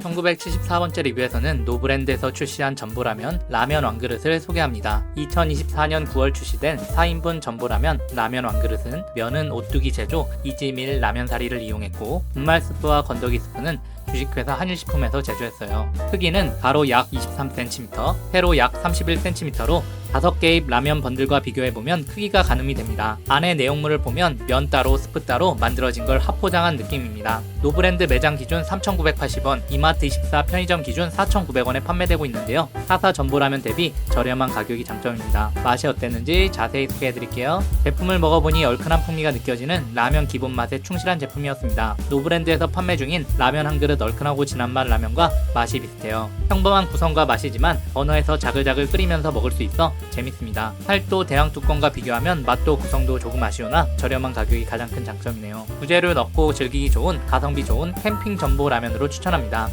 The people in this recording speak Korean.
1974번째 리뷰에서는 노브랜드에서 출시한 전보라면 라면 왕그릇을 소개합니다. 2024년 9월 출시된 4인분 전보라면 라면 왕그릇은 면은 오뚜기 제조 이지밀 라면사리를 이용했고 분말 스프와 건더기 스프는 주식회사 한일식품에서 제조했어요. 크기는 가로 약 23cm, 세로 약 31cm로 5개의 라면 번들과 비교해보면 크기가 가늠이 됩니다. 안에 내용물을 보면 면 따로 스프 따로 만들어진 걸 합포장한 느낌입니다. 노브랜드 매장 기준 3,980원, 이마트 24 편의점 기준 4,900원에 판매되고 있는데요. 사사 전보라면 대비 저렴한 가격이 장점입니다. 맛이 어땠는지 자세히 소개해드릴게요. 제품을 먹어보니 얼큰한 풍미가 느껴지는 라면 기본 맛에 충실한 제품이었습니다. 노브랜드에서 판매 중인 라면 한 그릇 얼큰하고 진한 맛 라면과 맛이 비슷해요. 평범한 구성과 맛이지만 버너에서 자글자글 끓이면서 먹을 수 있어 재밌습니다. 살도 대왕 뚜껑과 비교하면 맛도 구성도 조금 아쉬우나 저렴한 가격이 가장 큰 장점이네요. 부재료 넣고 즐기기 좋은 가성비 좋은 캠핑 전보 라면으로 추천합니다.